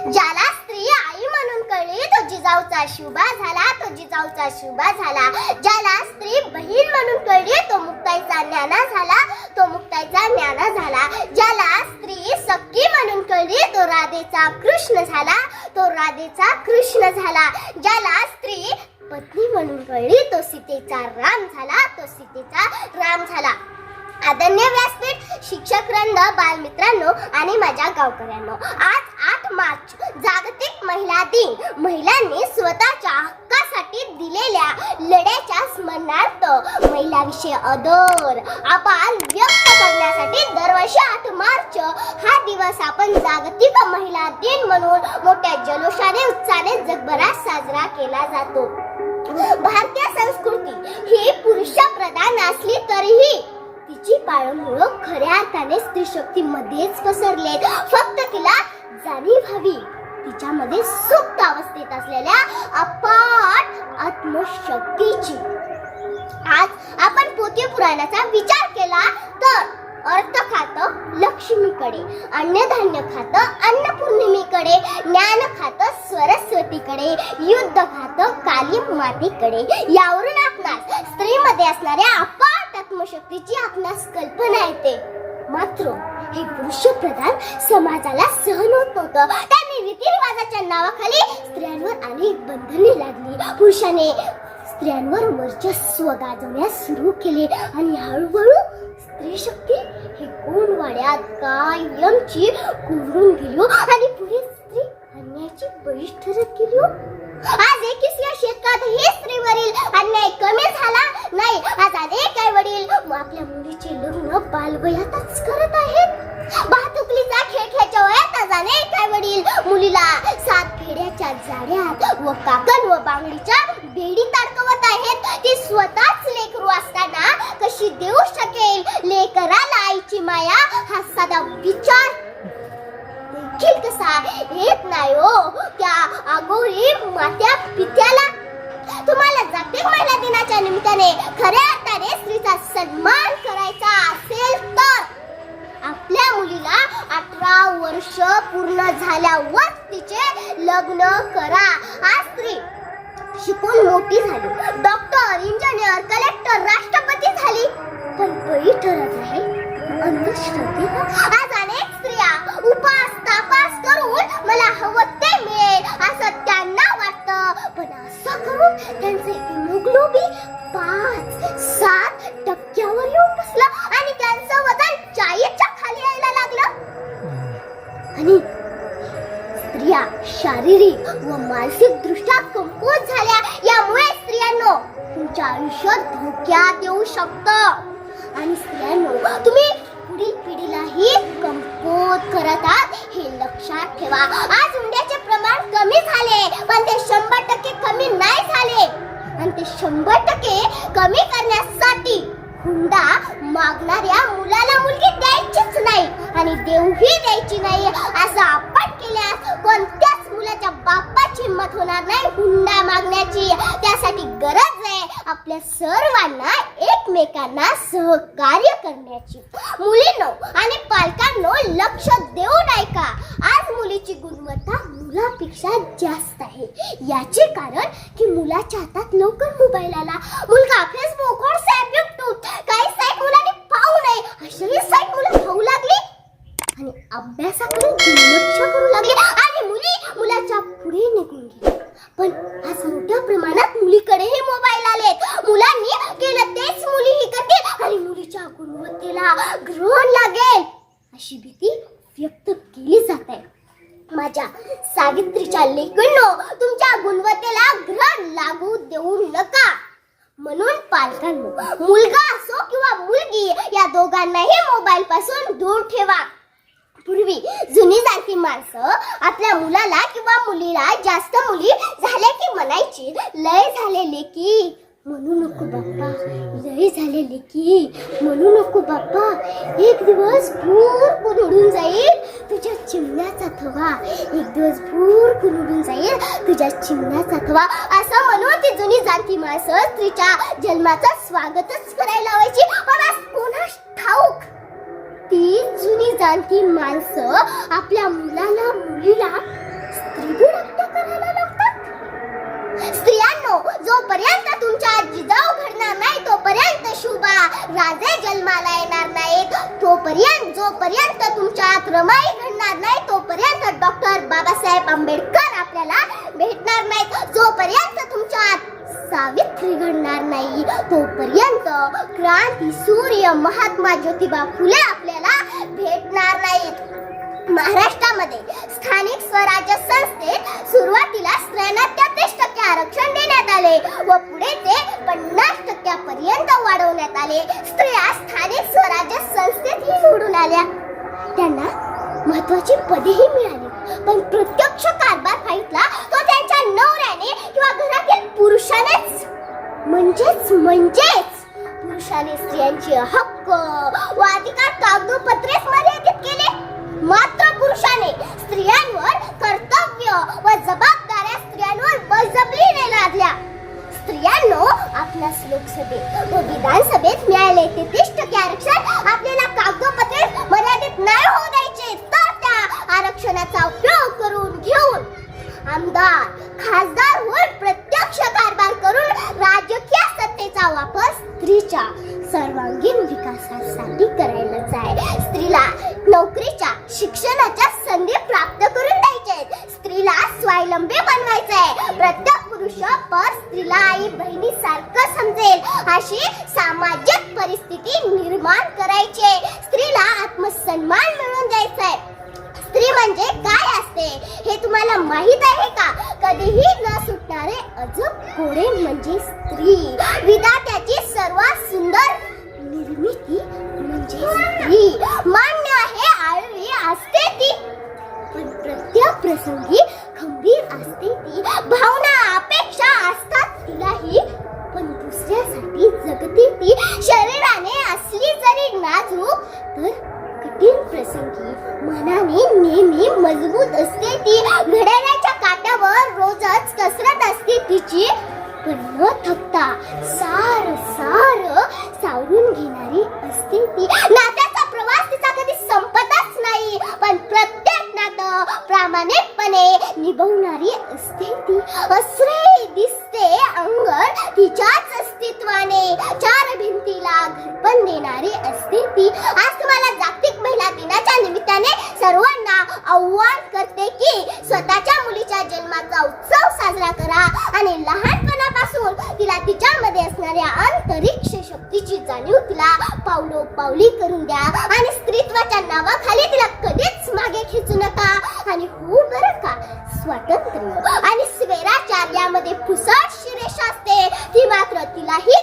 ज्याला स्त्री आई म्हणून कळली तो जिजाऊचा शुभा झाला तो जिजाऊचा शुभा झाला. ज्याला स्त्री बहीण म्हणून कळली तो मुक्ताईचा ज्ञाना झाला तो मुक्ताईचा ज्ञाना झाला. ज्याला स्त्री सक्की म्हणून कळली तो राधेचा कृष्ण झाला तो राधेचा कृष्ण झाला. ज्याला स्त्री पत्नी म्हणून कळली तो सीतेचा राम झाला तो सीतेचा राम झाला. आदरणीय व्यासपीठ शिक्षक रंग बालमित्रांनो आणि माझ्या गावकऱ्यांनो आज आठ मार्च जागतिक महिला दिन. महिलांनी स्वतःच्या हक्कासाठी दिलेल्या लढ्याच्या स्मरणार्थ महिलाविषयी आदर आपण व्यक्त करण्यासाठी दरवर्षी आठ मार्च हा दिवस आपण जागतिक महिला दिन म्हणून मोठ्या जल्लोषाने उत्साहाने जगभरात साजरा केला जातो. भारतीय संस्कृती ही पुरुषप्रधान असली तरीही तिची पाळंमुळं खऱ्या अर्थाने स्त्री शक्तीमध्येच पसरले. फक्त तिला जाणीव हवी. तिच्यामध्ये सुप्त अवस्थेत असलेल्या अपाट आत्मशक्तीची. आज आपण पोथी पुराणाचा विचार केला तर अर्थ खातं लक्ष्मीकडे अन्नधान्य खातं अन्नपूर्णिमेकडे ज्ञान खातं सरस्वतीकडे युद्ध खातं काली मातीकडे. यावरून आपणास स्त्रीमध्ये असणाऱ्या आपण आत्मशक्तीची आपणास कल्पना येते. मात्र हे पुरुष प्रधान समाजाला सहन होत नव्हतं. त्यांनी रीतिरिवाजाच्या नावाखाली स्त्रियांवर अनेक बंधने लागली पुरुषाने स्त्रियांवर वर्चस्व गाजवण्यास सुरू केले आणि हळूहळू स्त्री शक्ती हे कोण वाड्यात कायमची कुवरून गेलो हो? आणि पुढे स्त्री अन्याची बळी ठरत आज एकविसव्या व काकण व बांगडीच्या बेडी अडकवत आहेत. ती स्वतःच लेकरू असताना कशी देऊ शकेल? लेकराला आईची माया हा साधा विचार देखील कसा येत नाही हो? त्या अगोरी मात्या पित्याला. तुम्हाला जागतिक महिला दिनाच्या निमित्ताने खऱ्या अर्थाने स्त्रीचा सन्मान वर्ष पूर्ण झाल्यावर तिचे लग्न करा. आज स्त्री शिकून मोठी झाली. डॉक्टर मानसिक दृष्ट्या कमकुवत झाल्या. यामुळे स्त्रियांनो तुमच्या आयुष्यात धोक्यात येऊ शकतं. आणि स्त्रियांनो तुम्ही पुढील पिढीलाही कमकुवत करत आहात हे लक्षात ठेवा. आज हुंड्याचे प्रमाण कमी झाले पण ते शंभर टक्के कमी नाही झाले. आणि ते शंभर टक्के कमी करण्यासाठी हुंडा मागणाऱ्या मुलाला मुलगी द्यायचीच नाही आणि देऊही द्यायची नाही असं आपण केल्यास कोणत्या मुलाच्या बाप्पाची हिंमत होणार नाही हुंडा मागण्याची. त्यासाठी गरज आहे आपल्या सर्वांना एकमेकांना सहकार्य करण्याची. मुलीनो आणि पालकांनो लक्ष देऊन ऐका. आज मुलीची गुणवत्ता मुलापेक्षा जास्त आहे. याचे कारण की मुलाच्या हातात लवकर मोबाईल आला. मुलगा फेसबुक व्हॉट्सअप युट्यूब काही साईट मुलांनी पाहू नये. अशी साईट मुलं पाहू लागली. आणि अभ्यासाकडे दुर्लक्ष करू लागली. पुढे निघून पण आज मोठ्या प्रमाणात मुलीकडेही मोबाईल आलेत. मुलांनी केलं तेच मुलीही करतील. आणि मुलीच्या गुणवत्तेला ग्रहण लागेल. अशी भीती व्यक्त केली जात आहे. माझ्या सावित्रीच्या लेखनो तुमच्या गुणवत्तेला ग्रहण लागू देऊ नका. म्हणून पालकांनो मुलगा असो किंवा मुलगी या दोघांनाही मोबाईल पासून दूर ठेवा. पूर्वी जुनी जाती माणसं आपल्या मुलाला किंवा मुलीला जास्त मुली झाल्या की म्हणायची लय झालेले की म्हणू नको बाप्पा लय झालेले की म्हणू नको बाप्पा एक दिवस भूर उडून जाईल तुझ्या चिमण्याचा थवा. एक दिवस भूर उडून जाईल तुझ्या चिमण्याचा थवा. असं म्हणून ती जुनी जाती माणसं स्त्रीच्या जन्माचं स्वागतच करायला लावायची. पण आज कोणास ठाऊक. तीच जुनी जाणती माणसं आपल्या मुलाला मुलीला स्त्रीगुण हत्या करायला लागतात. स्त्रियांनो जोपर्यंत तुमच्या जिजाऊ घडणार नाही तोपर्यंत शुभा राजे जन्माला येणार नाहीत. तोपर्यंत जोपर्यंत तुमच्यात रमाई घडणार नाही तोपर्यंत डॉक्टर बाबासाहेब आंबेडकर आपल्याला भेटणार नाहीत. जोपर्यंत तुमच्यात सावित्री घडणार नाही तोपर्यंत क्रांती सूर्य महात्मा ज्योतिबा फुले आपल्या भेटणार नाहीत. महाराष्ट्रामध्ये स्थानिक स्वराज्य संस्थेत सुरुवातीला स्त्रियांना तेहतीस टक्के आरक्षण देण्यात आले व पुढे ते पन्नास टक्क्यापर्यंत वाढवण्यात आले. स्त्रिया स्थानिक स्वराज्य संस्थेतही निवडून आल्या. त्यांना महत्वाची पदेही मिळाली. लोकसभेत व विधानसभेत मिळाले तेहतीस टक्के आरक्षण आपल्याला कागदोपत्रे मर्यादित नाही होऊ द्यायचे तर त्या आरक्षणाचा उपयोग करून घेऊन आमदार खासदार होऊन प्रत्यक्ष कारभार करून राजकीय सत्तेचा वापर स्त्रीच्या सर्वांगीण विकासासाठी करायलाच आहे स्त्रीला नोकरीच्या शिक्षणाच्या संधी प्राप्त करून द्यायच्या आहेत. स्त्रीला स्वावलंबी बनवायचं आहे प्रत्येक पर स्त्रीला आई बहिणी सारखं समजेल. अशी सामाजिक परिस्थिती निर्माण करायची आहे. स्त्रीला आत्मसन्मान मिळून द्यायचा आहे. स्त्री म्हणजे काय असते हे तुम्हाला माहीत आहे का? कधीही न सुटणारे अजब घोडे म्हणजे स्त्री. विधात्याची सर्वात सुंदर निर्मिती म्हणजे स्त्री. मान्य आहे आळवी असते ती पण प्रत्येक प्रसंगी खंबीर असते ती. भाव पण न थकता सार सार सावरून घेणारी असते ती नात्याचा प्रवास तिचा कधी संपतच नाही पण प्रत्येक नातं प्रामाणिकपणे निभवणारी असते ती असरे दिसते अंग कारण तिच्याच अस्तित्वाने चार भिंतीला घरपण देणारी असते ती आज तुम्हाला जागतिक महिला दिनाच्या निमित्ताने सर्वांना आव्हान करते की स्वतःच्या मुलीच्या जन्माचा उत्सव साजरा करा आणि लहानपणापासून तिला तिच्यामध्ये असणाऱ्या अंतरिक्ष शक्तीची जाणीव तिला पावलो पावली करून द्या आणि स्त्रीत्वाच्या नावाखाली तिला कधीच मागे खेचू नका. आणि हो बरं का स्वातंत्र्य. आणि स्वेराचार्यामध्ये फुसट शिरेष असते. ती मात्र तिलाही